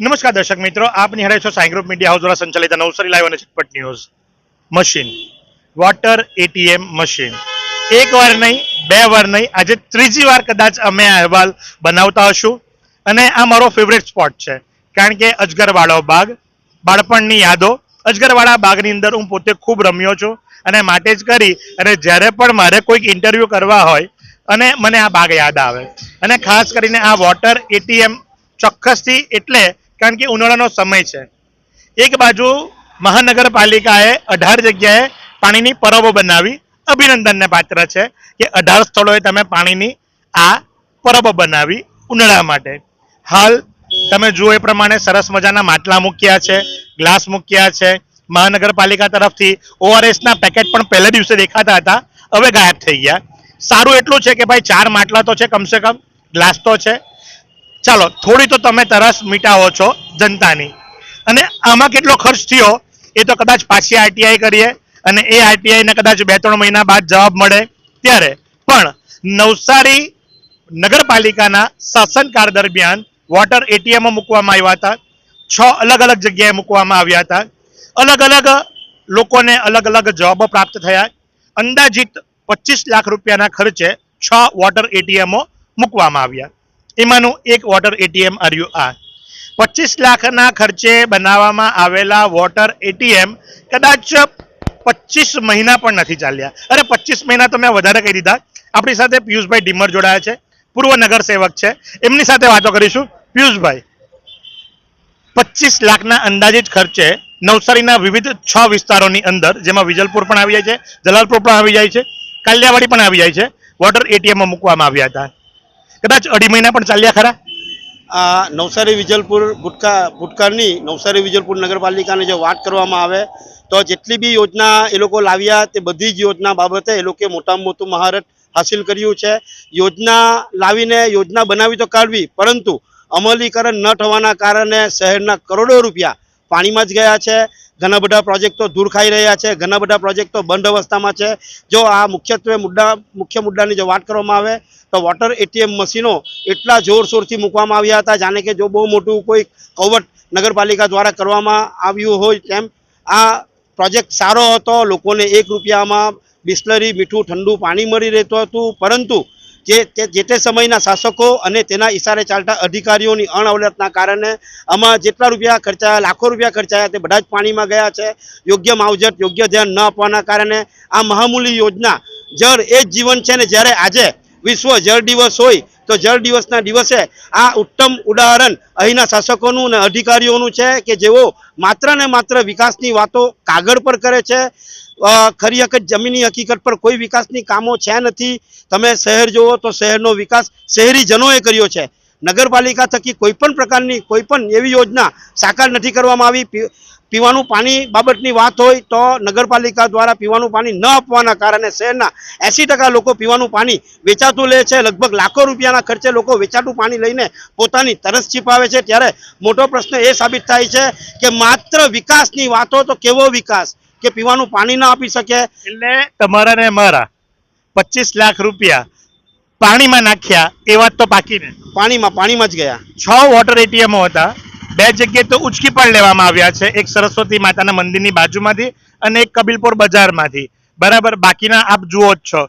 નમસ્કાર દર્શક મિત્રો, આપ નિહાળે છો સાઈ ગ્રુપ મીડિયા હાઉસ દ્વારા સંચાલિત નવસારી લાઈવ અને Chatpat news machine. Water ATM machine. એક વાર નહીં, બે વાર નહીં, આજે ત્રીજી વાર કદાચ અમે અહેવાલ બનાવતા હશું. અને આ મારો ફેવરેટ સ્પોટ છે. કારણ કે અજગરવાળો બાગ, બાળપણની યાદો. અજગરવાળા બાગની અંદર હું પોતે ખૂબ રમ્યો છું અને માટે જ કરી અને જ્યારે પણ મારે કોઈક ઇન્ટરવ્યૂ કરવા હોય અને મને આ બાગ યાદ આવે. અને ખાસ કરીને આ વોટર એટીએમ ચોક્કસથી એટલે કારણ કે ઉનાળાનો સમય છે. એક બાજુ મહાનગરપાલિકાએ અઢાર જગ્યાએ પાણીની પરબો બનાવી, અભિનંદનને પાત્ર છે કે અઢાર સ્થળોએ તમે પાણીની આ પરબો બનાવી ઉનાળા માટે. હાલ તમે જુઓ એ પ્રમાણે સરસ મજાના માટલા મૂક્યા છે, ગ્લાસ મૂક્યા છે. મહાનગરપાલિકા તરફથી ઓઆરએસના પેકેટ પણ પહેલા દિવસે દેખાતા હતા, હવે ગાયબ થઈ ગયા. સારું એટલું છે કે ભાઈ ચાર માટલા તો છે કમસે કમ, ગ્લાસ તો છે. ચાલો, થોડી તો તમે તરસ મીટાવો છો જનતાની. અને આમાં કેટલો ખર્ચ થયો, એ તો કદાચ પાછી આરટીઆઈ કરીએ અને એ આરટીઆઈને કદાચ બે ત્રણ મહિના બાદ જવાબ મળે ત્યારે. પણ નવસારી નગરપાલિકાના શાસનકાળ દરમિયાન વોટર એટીએમો મૂકવામાં આવ્યા હતા. છ અલગ અલગ જગ્યાએ મૂકવામાં આવ્યા હતા. અલગ અલગ લોકોને અલગ અલગ જવાબો પ્રાપ્ત થયા. અંદાજિત પચીસ લાખ રૂપિયાના ખર્ચે છ વોટર એટીએમો મૂકવામાં આવ્યા. એમાંનું એક વોટર એટીએમ આવ્યું આ પચીસ લાખના ખર્ચે બનાવવામાં આવેલા વોટર એટીએમ કદાચ પચીસ મહિના પણ નથી ચાલ્યા. અરે, પચીસ મહિના તો મેં વધારે કહી દીધા. આપણી સાથે પિયુષભાઈ ડીમર જોડાયા છે. પૂર્વ નગરસેવક છે. એમની સાથે વાતો કરીશું. પિયુષભાઈ, પચીસ લાખના અંદાજિત ખર્ચે નવસારીના વિવિધ છ વિસ્તારોની અંદર, જેમાં વિજલપુર પણ આવી જાય છે જલાલપુર પણ આવી જાય છે, કાલિયાવાડી પણ આવી જાય છે વોટર એટીએમમાં મૂકવામાં આવ્યા હતા. કદાચ અઢી મહિના પણ ચાલ્યા ખરા? આ નવસારી વિજલપુર ભૂટકા ભૂતકાળની નવસારી વિજલપુર નગરપાલિકાની જો વાત કરવામાં આવે, તો જેટલી બી યોજના એ લોકો લાવ્યા, તે બધી જ યોજના બાબતે એ લોકોએ મોટામાં મોટું મહારત હાસિલ કર્યું છે. યોજના લાવીને યોજના બનાવી તો કાઢવી, પરંતુ અમલીકરણ ન થવાના કારણે શહેરના કરોડો રૂપિયા પાણીમાં જ ગયા છે. ઘણા બધા પ્રોજેક્ટો દૂર ખાઈ રહ્યા છે. ઘણા બધા પ્રોજેક્ટો બંધ અવસ્થામાં છે. જો આ મુખ્યત્વે મુદ્દા, મુખ્ય મુદ્દાની જો વાત કરવામાં આવે તો વોટર એટીએમ મશીનો એટલા જોરશોરથી મૂકવામાં આવ્યા હતા, જાણે કે જો બહુ મોટું કોઈ કવટ નગરપાલિકા દ્વારા કરવામાં આવ્યું હોય તેમ. આ પ્રોજેક્ટ સારો હતો, લોકોને એક રૂપિયામાં બિસ્લરી, મીઠું, ઠંડુ પાણી મળી રહેતું હતું, પરંતુ જે તે જે તે સમયના શાસકો અને તેના ઈશારે ચાલતા અધિકારીઓની અણઅવલતના કારણે આમાં જેટલા રૂપિયા ખર્ચાયા લાખો રૂપિયા ખર્ચાયા તે બધા જ પાણીમાં ગયા છે. યોગ્ય માવજત, યોગ્ય ધ્યાન ન આપવાના કારણે આ મહામૂલી યોજના જળ એ જ જીવન છે ને જ્યારે આજે વિશ્વ જળ દિવસ હોય તો જળ દિવસના દિવસે આ ઉત્તમ ઉદાહરણ અહીંના શાસકોનું અને અધિકારીઓનું છે કે જેઓ માત્ર ને માત્ર વિકાસની વાતો કાગળ પર કરે છે. ખરી હકીકત જમીની હકીકત પર કોઈ વિકાસની કામો છે નથી. તમે શહેર જુઓ તો શહેરનો વિકાસ શહેરીજનોએ કર્યો છે. નગરપાલિકા થકી કોઈપણ પ્રકારની કોઈપણ એવી યોજના સાકાર નથી કરવામાં આવી. પીવાનું પાણી બાબતની વાત હોય તો નગરપાલિકા દ્વારા પીવાનું પાણી ન આપવાના કારણે શહેરના એંસી લોકો પીવાનું પાણી વેચાતું લે છે. લગભગ લાખો રૂપિયાના ખર્ચે લોકો વેચાતું પાણી લઈને પોતાની તરસ છીપાવે છે. ત્યારે મોટો પ્રશ્ન એ સાબિત થાય છે કે માત્ર વિકાસની વાતો તો કેવો વિકાસ? કે પીવાનું પાણી ના આપી શકે? એટલે તમારા ને મારા પચીસ લાખ રૂપિયા પાણીમાં નાખ્યા એ વાત તો પાકી ને. પાણીમાં પાણીમાં જ ગયા. છ વોટર એટીએમો હતા. બે જગ્યાએ તો ઉચકી પણ લેવામાં આવ્યા છે. એક સરસ્વતી માતાના મંદિરની બાજુમાંથી અને એક કબીલપુર બજારમાંથી. બરાબર? બાકીના આપ જુઓ જ છો.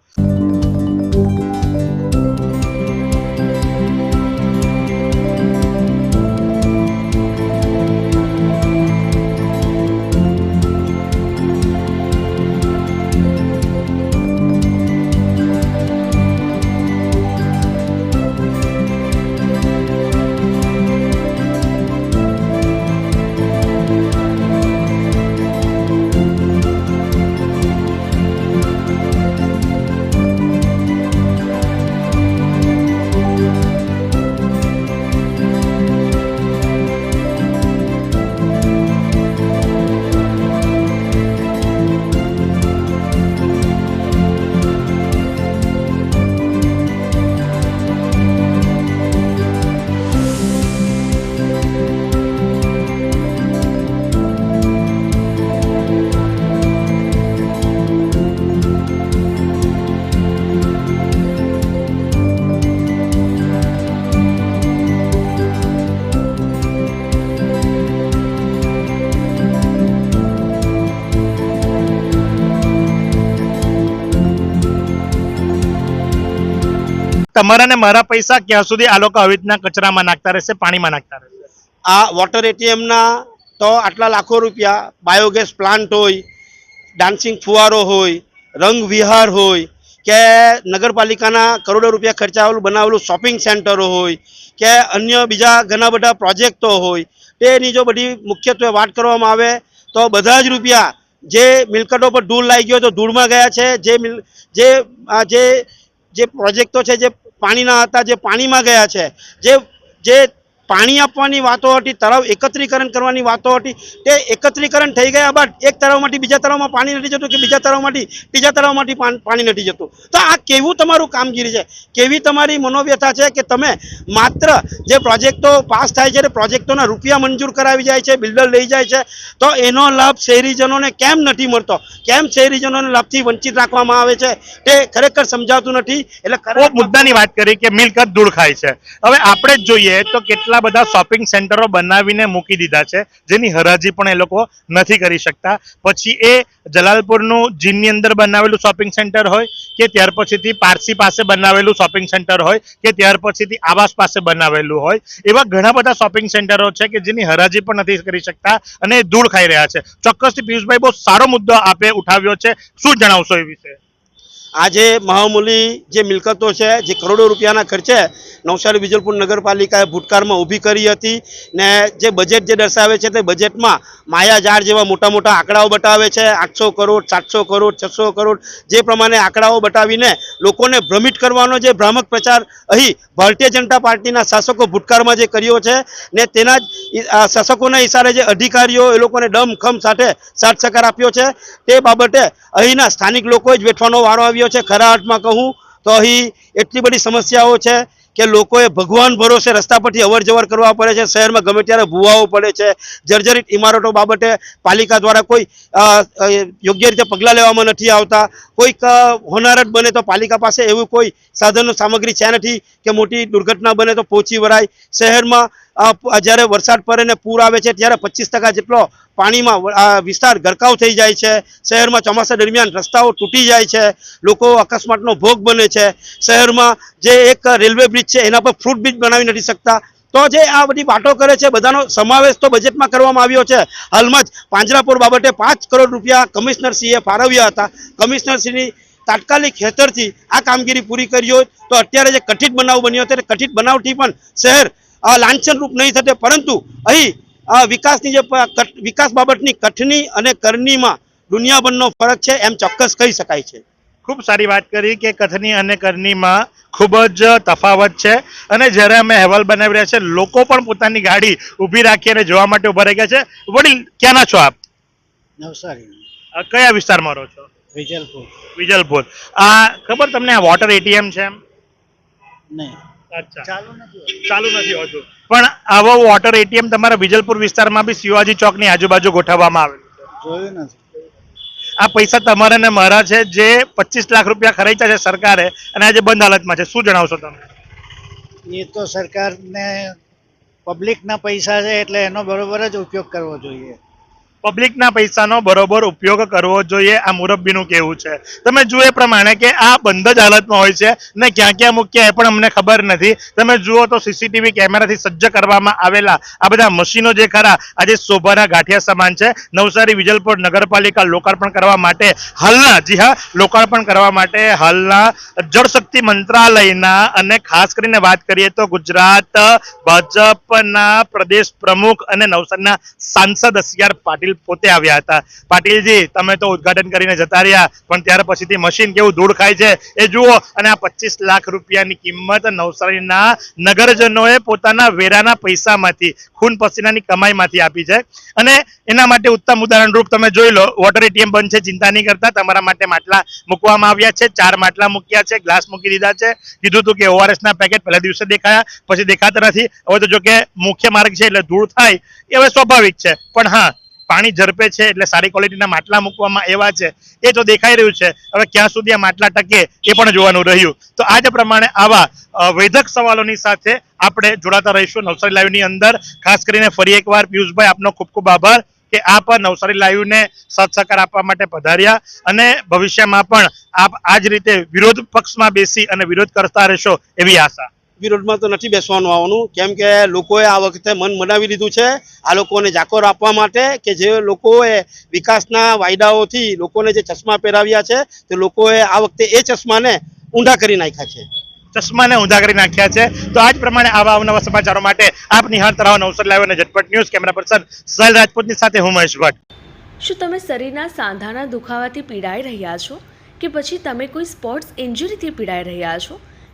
તમારા ને મારા પૈસા ક્યાં સુધી આ લોકો આવી રીતના કચરામાં નાખતા રહેશે, પાણીમાં નાખતા રહેશે? આ વોટર એટીએમના તો આટલા લાખો રૂપિયા બાયોગેસ પ્લાન્ટ હોય ડાન્સિંગ ફુવારો હોય, રંગ વિહાર હોય, કે નગરપાલિકાના કરોડો રૂપિયા ખર્ચાવેલું, બનાવેલું શોપિંગ સેન્ટરો હોય, કે અન્ય બીજા ઘણા બધા પ્રોજેક્ટો હોય, તેની જો બધી મુખ્યત્વે વાત કરવામાં આવે, તો બધા જ રૂપિયા જે મિલકતો પર ધૂળ લાગી ગયો તો ધૂળમાં ગયા છે, જે જે જે જે પ્રોજેક્ટો છે, જે પાણીના હતા જે પાણીમાં ગયા છે. જે જે પાણી આપવાની વાતો હતી, તળાવ એકત્રીકરણ કરવાની વાતો હતી. તે એકત્રીકરણ થઈ ગયા બાદ એક તળાવમાંથી બીજા તળાવમાં પાણી નથી જતું કે બીજા તળાવમાંથી ત્રીજા તળાવમાંથી પાણી નથી જતું. તો આ કેવું તમારું કામગીરી છે? કેવી તમારી મનોવ્યથા છે કે તમે માત્ર જે પ્રોજેક્ટો પાસ થાય છે પ્રોજેક્ટોના રૂપિયા મંજૂર કરાવી જાય છે, બિલ્ડર લઈ જાય છે, તો એનો લાભ શહેરીજનોને કેમ નથી મળતો? કેમ શહેરીજનોને લાભથી વંચિત રાખવામાં આવે છે? તે ખરેખર સમજાતું નથી. એટલે મુદ્દાની વાત કરી કે મિલકત ધૂળ ખાય છે. હવે આપણે જ જોઈએ તો કેટલા બધા શોપિંગ સેન્ટરો બનાવીને મૂકી દીધા છે, જેની હરાજી પણ એ લોકો નથી કરી શકતા. પછી એ જલાલપુરનું જીનની અંદર બનાવેલું શોપિંગ સેન્ટર હોય કે ત્યાર પછીથી પારસી પાસે બનાવેલું શોપિંગ સેન્ટર હોય કે ત્યાર પછીથી આવાસ પાસે બનાવેલું હોય, એવા ઘણા બધા શોપિંગ સેન્ટરો છે કે જેની હરાજી પણ નથી કરી શકતા અને ધૂળ ખાઈ રહ્યા છે. ચોક્કસથી પિયુષભાઈ બહુ સારો મુદ્દો આપે, ઉઠાવ્યો છે. શું જણાવશો એ વિશે? આજે મહામૂલી જે મિલકતો છે, જે કરોડો રૂપિયાના ખર્ચે નવસારી વિજલપુર નગરપાલિકાએ ભૂતકાળમાં ઊભી કરી હતી ને જે બજેટ જે દર્શાવે છે તે બજેટમાં માયાજાળ જેવા મોટા મોટા આંકડાઓ બતાવે છે, આઠસો કરોડ, સાતસો કરોડ, છસો કરોડ, જે પ્રમાણે આંકડાઓ બતાવીને લોકોને ભ્રમિત કરવાનો જે ભ્રામક પ્રચાર અહીં ભારતીય જનતા પાર્ટીના શાસકો ભૂતકાળમાં જે કર્યો છે ને તેના જ શાસકોના ઇશારે જે અધિકારીઓ એ લોકોને દમ ખમ સાથે સાથ સહકાર આપ્યો છે, તે બાબતે અહીંના સ્થાનિક લોકોએ જ વેઠવાનો વારો આવ્યો છે, ખરા અર્થમાં કહું તો અહીં એટલી બધી સમસ્યાઓ છે કે લોકોએ ભગવાન ભરોસે રસ્તા પરથી અવર જવર કરવા પડે છે, શહેરમાં ગમે ત્યારે ભૂવાઓ પડે છે, જર્જરિત ઇમારતો બાબતે પાલિકા દ્વારા કોઈ યોગ્ય રીતે પગલાં લેવામાં નથી આવતા. કોઈક હોનાર હોનારત બને તો પાલિકા પાસે એવું કોઈ સાધનો સામગ્રી છે નથી કે મોટી દુર્ઘટના બને તો પહોંચી વળાય. શહેરમાં જ્યારે વરસાદ પડે ને પૂર આવે છે, ત્યારે પચીસ જેટલો પાણીમાં વિસ્તાર ગરકાવ થઈ જાય છે. શહેરમાં ચોમાસા દરમિયાન રસ્તાઓ તૂટી જાય છે. લોકો અકસ્માતનો ભોગ બને છે. શહેરમાં જે એક રેલવે બ્રિજ છે, એના પર ફ્રૂટ બ્રિજ બનાવી નથી શકતા. તો જે આ બધી વાતો કરે છે, બધાનો સમાવેશ તો બજેટમાં કરવામાં આવ્યો છે. હાલમાં જ પાંજરાપોર બાબતે પાંચ કરોડ રૂપિયા કમિશનરશ્રીએ ફાળવ્યા હતા. કમિશનરશ્રીની તાત્કાલિક હેતરથી આ કામગીરી પૂરી કરી હોય તો અત્યારે જે કથિત બનાવ બન્યો હતો કઠિત બનાવથી પણ શહેર લાંછનરૂપ નહીં થતે પરંતુ અહીં વિકાસની જે વિકાસ બાબતની કઠની અને કરનીમાં દુનિયાભરનો ફરક છે એમ ચોક્કસ કહી શકાય છે. ખૂબ સારી વાત કરી કે કથની અને કરનીમાં ખૂબ જ તફાવત છે અને જ્યારે અમે અહેવાલ બનાવી રહ્યા છે લોકો પણ પોતાની ગાડી ઊભી રાખી અને જોવા માટે ઊભા રહી ગયા છે. વડીલ ક્યાંના છો આપ? નવસારી. કયા વિસ્તારમાં રહો છો? વિજલપુર. વિજલપુર. આ ખબર તમને આ વોટર એટીએમ છે એમ? નહીં. ચાલુ નથી હોતું. પણ આવો વોટર એટીએમ તમારા વિજલપુર વિસ્તારમાં બી શિવાજી ચોકની આજુબાજુ ગોઠવવામાં આવેલું છે. જોયું નથી. આ પૈસા તમારા ને મારા છે જે પચીસ લાખ રૂપિયા ખર્ચ્યા છે સરકારે અને આજે બંધ હાલતમાં છે. શું જણાવશો તમે? એ તો સરકારને પબ્લિકના પૈસા છે એટલે એનો બરોબર જ ઉપયોગ કરવો જોઈએ. પબ્લિકના પૈસાનો બરોબર ઉપયોગ કરવો જોઈએ, આ મુરબ્બીનું કેવું છે. તમે જુઓ એ પ્રમાણે કે આ બંધ જ હાલતમાં હોય છે ને ક્યાં ક્યાં મૂક્યા એ પણ અમને ખબર નથી. તમે જુઓ તો સીસીટીવી કેમેરાથી સજ્જ કરવામાં આવેલા આ બધા મશીનો જે ખરા, આજે શોભાના ગાંઠિયા સમાન છે. નવસારી વિજલપુર નગરપાલિકા લોકાર્પણ કરવા માટે, હાલના, જી હા, લોકાર્પણ કરવા માટે હાલના જળશક્તિ મંત્રાલયના અને ખાસ કરીને વાત કરીએ તો ગુજરાત ભાજપના પ્રદેશ પ્રમુખ અને નવસારીના સાંસદ અસિયાર પાટીલ પોતે આવ્યા હતા. પાટીલજી, તમે તો ઉદઘાટન કરીને જતા રહ્યા, પણ ત્યાર પછીથી મશીન કેવું ધૂળ ખાય છે એ જુઓ. અને આ પચીસ લાખ રૂપિયાની કિંમત નવસારીના નગરજનોએ પોતાના વેરાના પૈસામાંથી, ખૂન પસીનાની કમાઈમાંથી આપી છે. અને એના માટે ઉત્તમ ઉદાહરણરૂપ તમે જોઈ લો, વોટર એટીએમ બંધ છે, ચિંતા નહીં કરતા, તમારા માટે માટલા મૂકવામાં આવ્યા છે, ચાર માટલા મૂક્યા છે, ગ્લાસ મૂકી દીધા છે. કીધું હતું કે ઓઆરએસ ના પેકેટ પહેલા દિવસે દેખાયા, પછી દેખાતા નથી. હવે તો જો કે મુખ્ય માર્ગ છે, એટલે ધૂળ થાય, એ હવે સ્વાભાવિક છે. પણ હા પાણી ઝડપે છે એટલે સારી ક્વોલિટીના માટલા મૂકવામાં એવા છે. એ તો દેખાઈ રહ્યું છે. હવે ક્યાં સુધી આ માટલા ટકે એ પણ જોવાનું રહ્યું. તો આ પ્રમાણે આવા વૈધક સવાલોની સાથે આપણે જોડાતા રહીશું નવસારી લાઈવની અંદર. ખાસ કરીને ફરી એકવાર પિયુષભાઈ, આપનો ખૂબ ખૂબ આભાર કે આપ નવસારી લાઈવને સહકાર આપવા માટે પધાર્યા. અને ભવિષ્યમાં પણ આપ આ જ રીતે વિરોધ પક્ષમાં બેસી અને વિરોધ કરતા રહેશો એવી આશા. વિરોધમાં તો નથી બેસવાનું આવવાનું. કેમ કે લોકોએ આ વખતે મન મનાવી લીધું છે આ લોકોને જાકોર આપવા માટે કે જે લોકોએ વિકાસના વાયદાઓથી લોકોને જે ચશ્મા પહેરાવ્યા છે તે લોકોએ આ વખતે એ ચશ્માને ઊંધા કરી નાખ્યા છે. ચશ્માને ઊંધા કરી નાખ્યા છે. તો આ જ પ્રમાણે આવા અવનવા સમાચારો માટે આપ નિહાળતા રહો નવસર લાઈવ અને ઝટપટ ન્યૂઝ કેમેરા પર્સન સહેલ રાજપૂતની સાથે હું મહેશ ભટ્ટ. શું તમે શરીરના સાંધાના દુખાવાથી પીડાઈ રહ્યા છો? કે પછી તમે કોઈ સ્પોર્ટ્સ ઇન્જરીથી પીડાઈ રહ્યા છો?